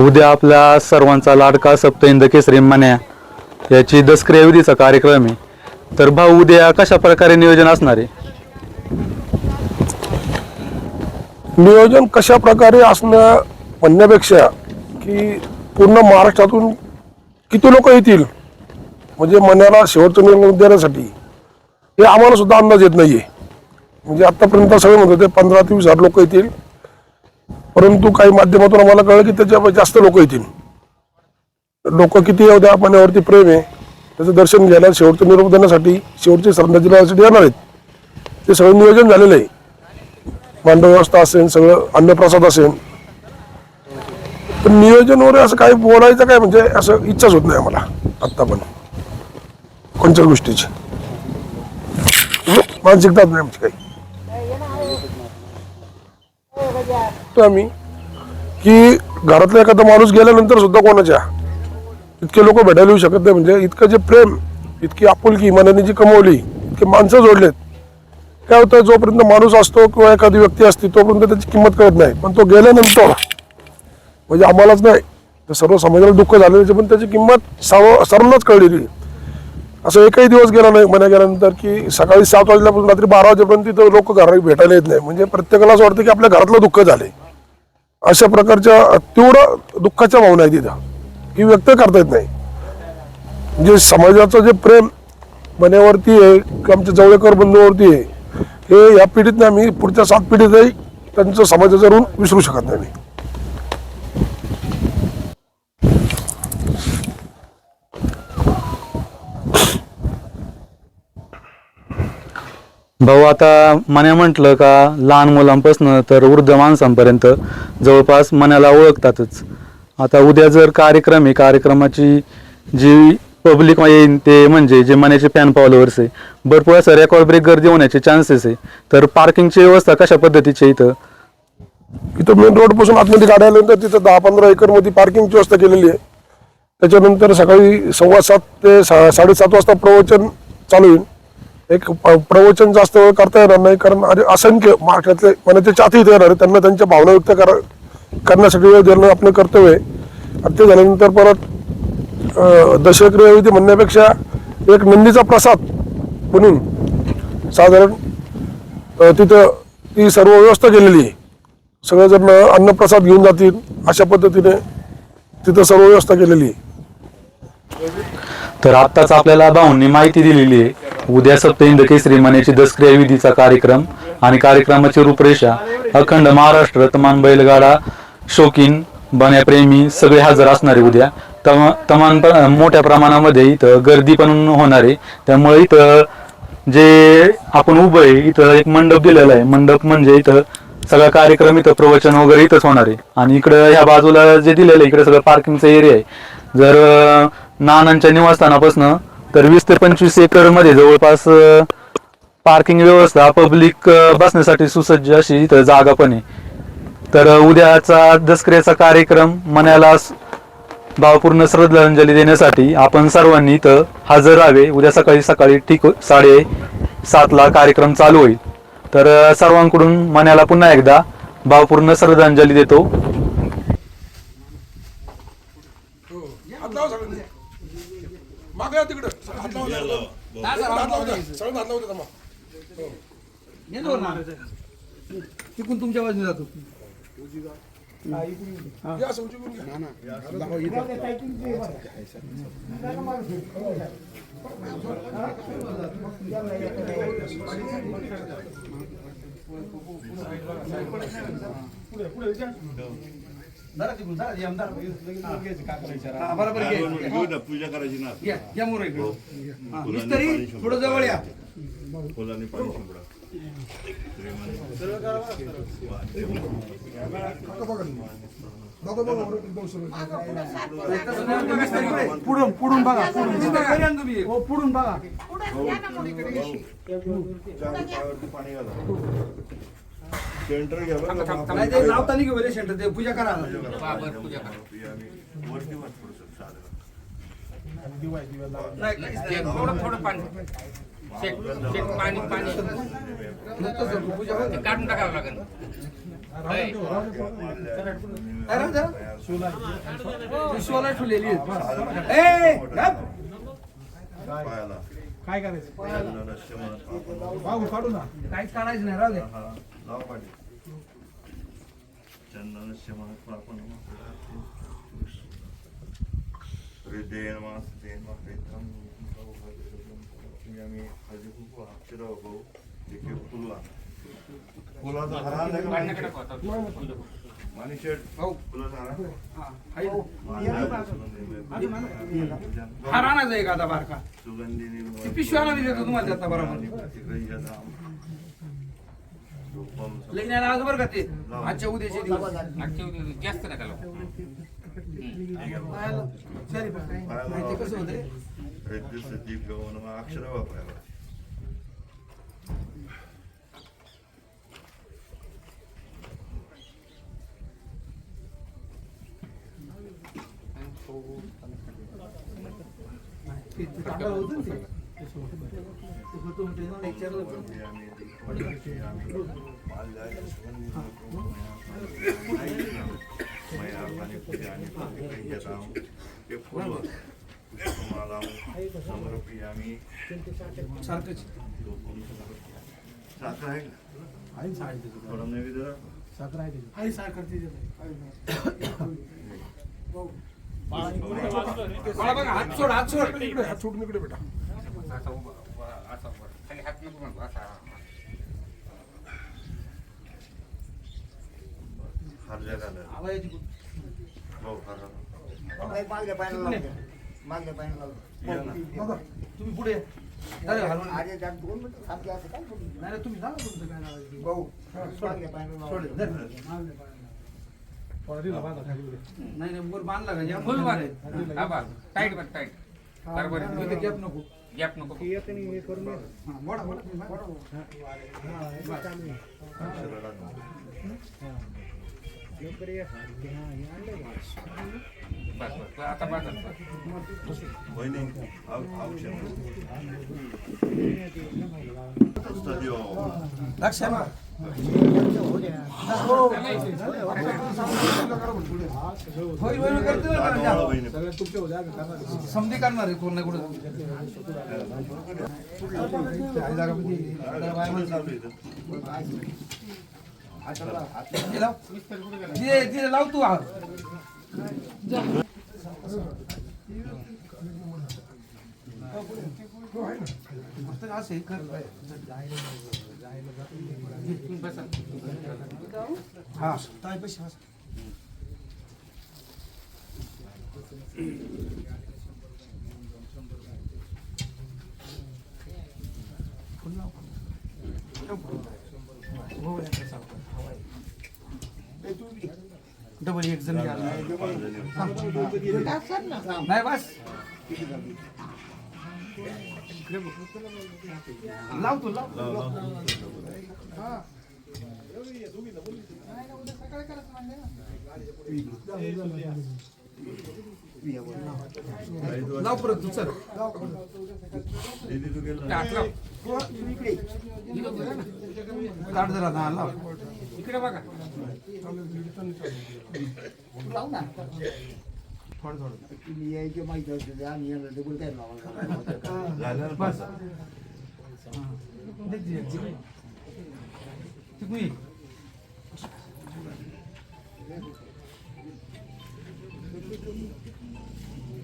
उद्या आपल्या सर्वांचा लाडका सप्तहिंद केसरी मान्या याची दसक्रियाविधीचा कार्यक्रम आहे. तर भाऊ उद्या कशा प्रकारे नियोजन असणार आहे? नियोजन कशा प्रकारे असणं म्हणण्यापेक्षा की पूर्ण महाराष्ट्रातून किती लोक येतील? म्हणजे मनाला शेवटचं निर्णय देण्यासाठी हे आम्हाला सुद्धा अंदाज येत नाहीये. म्हणजे आतापर्यंत सगळे म्हणत होते पंधरा ते वीस हजार लोक येतील. परंतु काही माध्यमातून आम्हाला कळलं की त्याच्या जास्त लोक येतील. लोक किती येऊ द्या पाण्यावरती प्रेम आहे. त्याचं दर्शन घ्यायला शेवटचं निरोप देण्यासाठी शेवटची श्रद्धांजली देण्यासाठी येणार आहेत. ते सगळं नियोजन झालेलं आहे. मांडव व्यवस्था असेल सगळं अन्नप्रसाद असेल. पण नियोजन वगैरे असं काही बोलायचं काय म्हणजे असं इच्छाच होत नाही आम्हाला. आत्ता पण. कोणत्याच गोष्टीची. मानसिकताच नाही आमची काही. तो आम्ही की घरातला एखादा माणूस गेल्यानंतर सुद्धा कोणाच्या? इतके लोक भेटायला येऊ शकत नाही. म्हणजे इतकं जे प्रेम इतकी आपुलकी मनाने जी कमवली इतके माणसं जोडलेत काय होतं? जोपर्यंत माणूस असतो किंवा एखादी व्यक्ती असते तोपर्यंत त्याची किंमत कळत नाही. पण तो गेल्यानंतर म्हणजे आम्हालाच नाही तर सर्व समाजाला दुःख झालं पण त्याची किंमत सर्व सर्वांनाच कळलेली असं एकही दिवस गेला नाही म्हणा गेल्यानंतर की सकाळी सात वाजल्यापासून रात्री बारा वाजेपर्यंत तिथं लोक घरात भेटायला येत नाही. म्हणजे प्रत्येकाला असं वाटतं की आपल्या घरातलं दुःख झाले अशा प्रकारच्या तीव्र दुःखाच्या भावना आहे तिथं ही व्यक्त करता येत नाही. म्हणजे समाजाचं जे प्रेम मनावरती आहे किंवा आमच्या जवळकर बंधूवरती आहे हे या पिढीत आम्ही पुढच्या सात पिढीतही त्यांचं समाजाचं ऋण विसरू शकत नाही. भाऊ आता मन्या म्हटलं का लहान मुलांपासून तर वृद्ध माणसांपर्यंत जवळपास मन्याला ओळखतातच. आता उद्या जर कार्यक्रम आहे कार्यक्रमाची जी पब्लिक येईन ते म्हणजे जे मन्याचे फॅन फॉलोअर्स आहे. भरपूर असं रेकॉर्ड ब्रेक गर्दी होण्याचे चान्सेस आहे. तर पार्किंगची व्यवस्था कशा पद्धतीची आहे इथं? इथं मेन रोडपासून आतमध्ये गाड्या आल्यानंतर तिथं दहा पंधरा एकरमध्ये पार्किंगची व्यवस्था केलेली आहे. त्याच्यानंतर सकाळी सव्वा सात ते सा- साडेसात वाजता प्रवचन चालू होईल. एक प्रवचन जास्त वेळ करता येणार नाही कारण अरे असंख्य महाराष्ट्रातले मनाचे म्हणजे चाहते इथे येणार त्यांना त्यांच्या भावना व्यक्त करा करण्यासाठी वेळ देणं आपलं कर्तव्य आहे. आणि ते झाल्यानंतर परत अं, दशक्रियाविधी म्हणण्यापेक्षा एक नंदीचा प्रसाद म्हणून साधारण तिथं ती सर्व व्यवस्था केलेली आहे. सगळेजण अन्नप्रसाद घेऊन जातील अशा पद्धतीने तिथं सर्व व्यवस्था केलेली आहे. तर आत्ताच आपल्याला भाऊंनी माहिती दिलेली आहे उद्या सप्तहिंद केसरी मण्याची दसक्रिया विधीचा कार्यक्रम आणि कार्यक्रमाची रूपरेषा अखंड महाराष्ट्र तमान बैलगाडा शौकीन बण्याप्रेमी सगळे हजर असणार उद्या. तमा तमान मोठ्या प्रमाणामध्ये इथं गर्दी पण होणार. आहे त्यामुळे इथं जे आपण उभं आहे इथं एक मंडप दिलेला आहे. मंडप म्हणजे इथं सगळा कार्यक्रम इथं प्रवचन वगैरे इथंच होणार आहे. आणि इकडं ह्या बाजूला जे दिलेलं आहे इकडे सगळं पार्किंगचा एरिया आहे. जर नानांच्या निवासस्थानापासून तर वीस ते पंचवीस एकरमध्ये जवळपास पार्किंग व्यवस्था पब्लिक बसण्यासाठी सुसज्ज अशी इथं जागा पण आहे. तर उद्याचा दसऱ्याचा कार्यक्रम मनाला भावपूर्ण श्रद्धांजली देण्यासाठी आपण सर्वांनी इथं हजर राहावे. उद्या सकाळी सकाळी ठीक हो, साडे सातला कार्यक्रम चालू होईल. तर सर्वांकडून मनाला पुन्हा एकदा भावपूर्ण श्रद्धांजली देतो. तिकून तुमच्या बाजूने जातो जरा तिकडून जरा या, जरा. हा, बरोबर पूजा करायची ना. या, मोरे इकडे. हा, मिस्त्री थोडं जवळ या. फुलांनी पाणी शिंपडा. पुढून पुढून बघा पुढून. तुम्ही. हो पुढून बघा. पायावरती पाणी घाला. सेंटर नाही ते लावता नाही घेऊ सेंटर ते पूजा करा वरती वर थोडंसं साधं. नाही, थोडं थोडं पाणी. शेक शेक पाणी पाणी. ते काढून टाकावं लागेल. विश्वाला ठेवलेली काय करायचं? काढायचं नाही राहू दे. फुलाचा हो. हा, राहणार आहे का आता बारका. ती पिशवी आणा देतो तुम्हाला आता बरोबर. लग्न यायला आज बरं का ते? आजच्या उद्याचे दिवस. आजच्या उद्या जास्त नका लावू. सॉरी माहिती कसं होतंय? अक्षर वापरायला ते चांगलं होतं ना ते. ते होतं होतं ना, विचारलं होतं. आम्ही सारखंच साखर आहे का नैवेद्य दाखव. आहे सारखं बाळा बघा हात सोड हात सोड इकडे हात सोडून इकडे बेटा असा उभा असा खाली हात नको म्हणतो असा खूप. हो. मागल्या पायाला मागल्या पायाला या ना. लावते बघा, तुम्ही पुढे या. अरे हलवून नाही अरे त्यात दोन मिनिटं थांबते असं काय करू? नाही, तुम्ही सांगा तुमचं काय नाव आहे ते. भाऊ मागल्या पायाला सोड, लावते धर. नाही नाही वर बांधला का जाम फुल बांध बांध. हा बा, टाईट बांध, टाईट. बरोबर आहे. इथे गॅप नको गॅप नको हा, मोडा मोडा तुम्ही मोडा. अक्षर लागणार. बस बस आता बस समधी करणार आहे कोण नाही कुठं. लाव. तिथे लाव तू हा मस्त असं हे कर तुम्ही बसा. हा डबल एक जण नाही बस. लावतो लावतो लाव परत तू चल दीदी, तू गेला? हात लाव. काढ जरा लाव इकडे बघा लाव ना थोडं थोडं तुम्ही यायचे माहिती असते आम्ही डबल काय बस?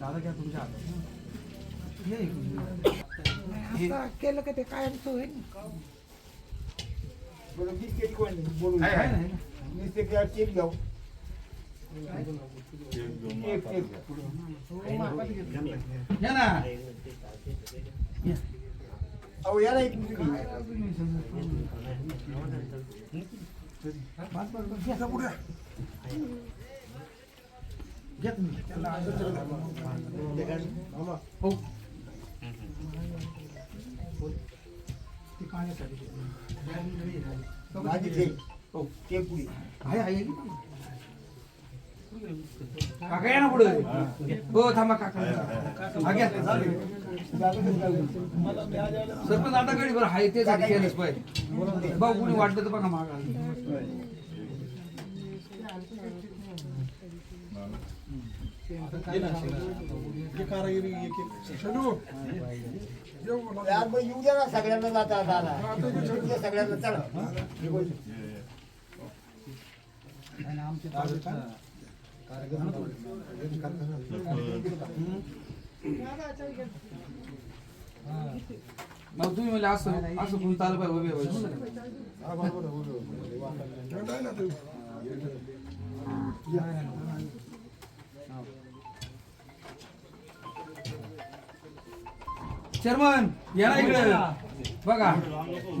दादा घ्या तुमच्या हातात. हे- केलं का ते काय होईल ना? काका या ना पुढे. हो. थांबा काका. हा घ्या. सरपंच आता गडी बरं हाय ते साठी केलंच पाहिजे भाऊ कुणी वाटलं तर बघा मागा. यार मग येऊ द्या ना सगळ्यांना जाता जाता सगळ्यांना चला मग तुम्ही म्हणजे असं असं कोणी चालू पाहिजे उभे चेअरमन या ना इकडे. बघा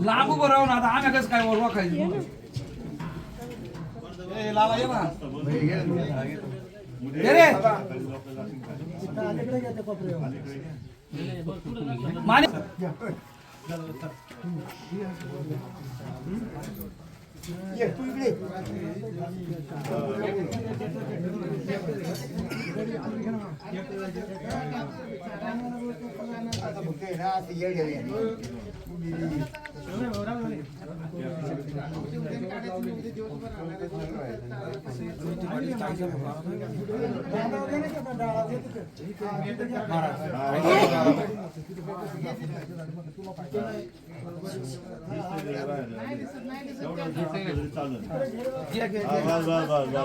लांब उभं राहून आता आम्ही कसं काय ओळखा खायची? लाला ये रे. माने ये तू इकडे आता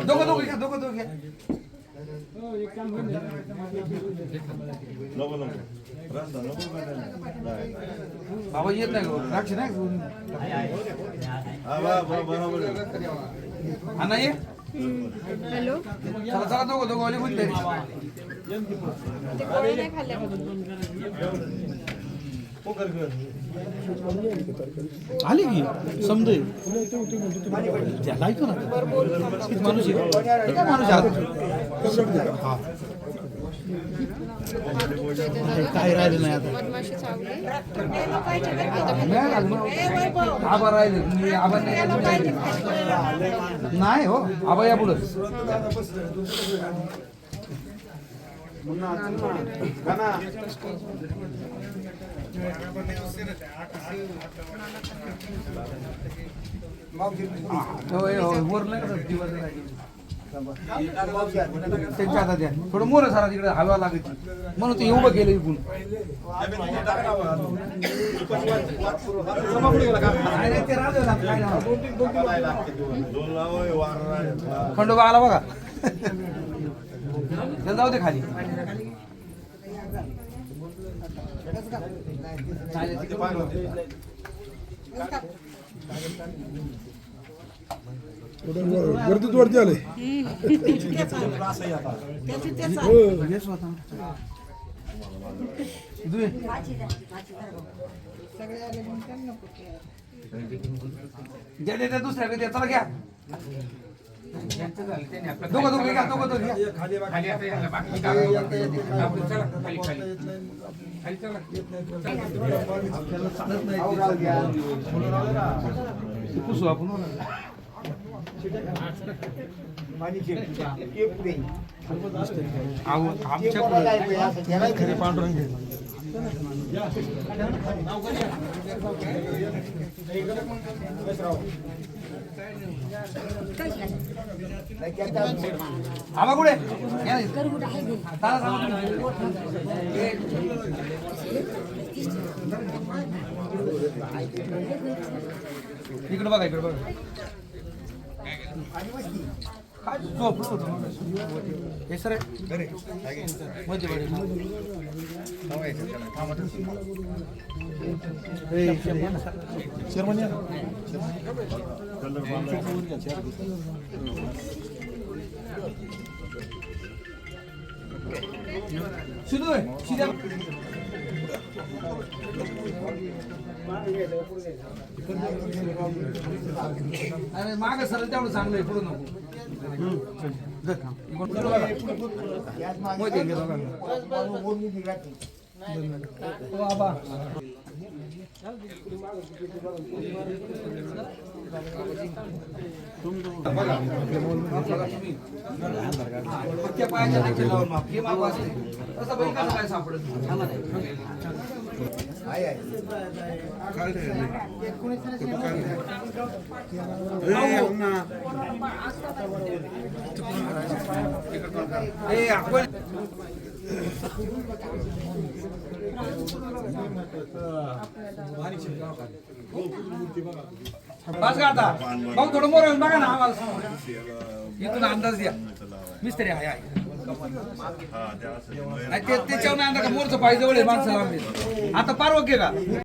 दोघं दोघं घ्या दोघं दोघं घ्या नको नको रस्ता नको बाबा येत नाही द्राक्ष नाही हा, हॅलो चला चला दोघं दोघं वाले कोणते ते नाही आली की? समजे त्याला ऐकू ना किती माणूस आहे. माणूस आहे. हा. काय राहिलं नाही आता? मधमाशी आबा राहिले. मी आबा नाही. हो. आबा या पुढं. होय हो, वर नाही का दिवस त्यांच्या हातात द्या थोडं मोर सारा तिकडे हवा लागत म्हणून ते उभं केलं इकून खंडोबा आला बघा त्याला जाऊ दे खाली. गर्दीत वरती आले. दुसऱ्या द्या. चला घ्या. दोघं दोघं घ्या दोघं दोघं घ्या. खाली. आता आमच्या खरे पांडुरंग घे आबा कुठे? या इकडे बघा इकडे बघा. काय झोपलो होतो मगाशी. हे सरमध्ये मध्ये ए, शर्मन या ना. अरे माग सर तेवढं चांगलं आहे पुढे नको. इकडून पुढं बघा. मध्ये घे बघा. ओ, आबा. पक्क्या पायाच्या नाही लावून माप. हे माप असते. तसं बैल कसं काय सापडत ए, आपण बस का आता भाऊ थोडं मोर येऊन बघा ना आम्हाला इथून अंदाज द्या मिस्त्री आहे आहे. नाही, ते त्याच्यावर नाही अंदाज का मोरचं पाहिजे जवळ आहे माणसाला आम्ही. आता पार ओके का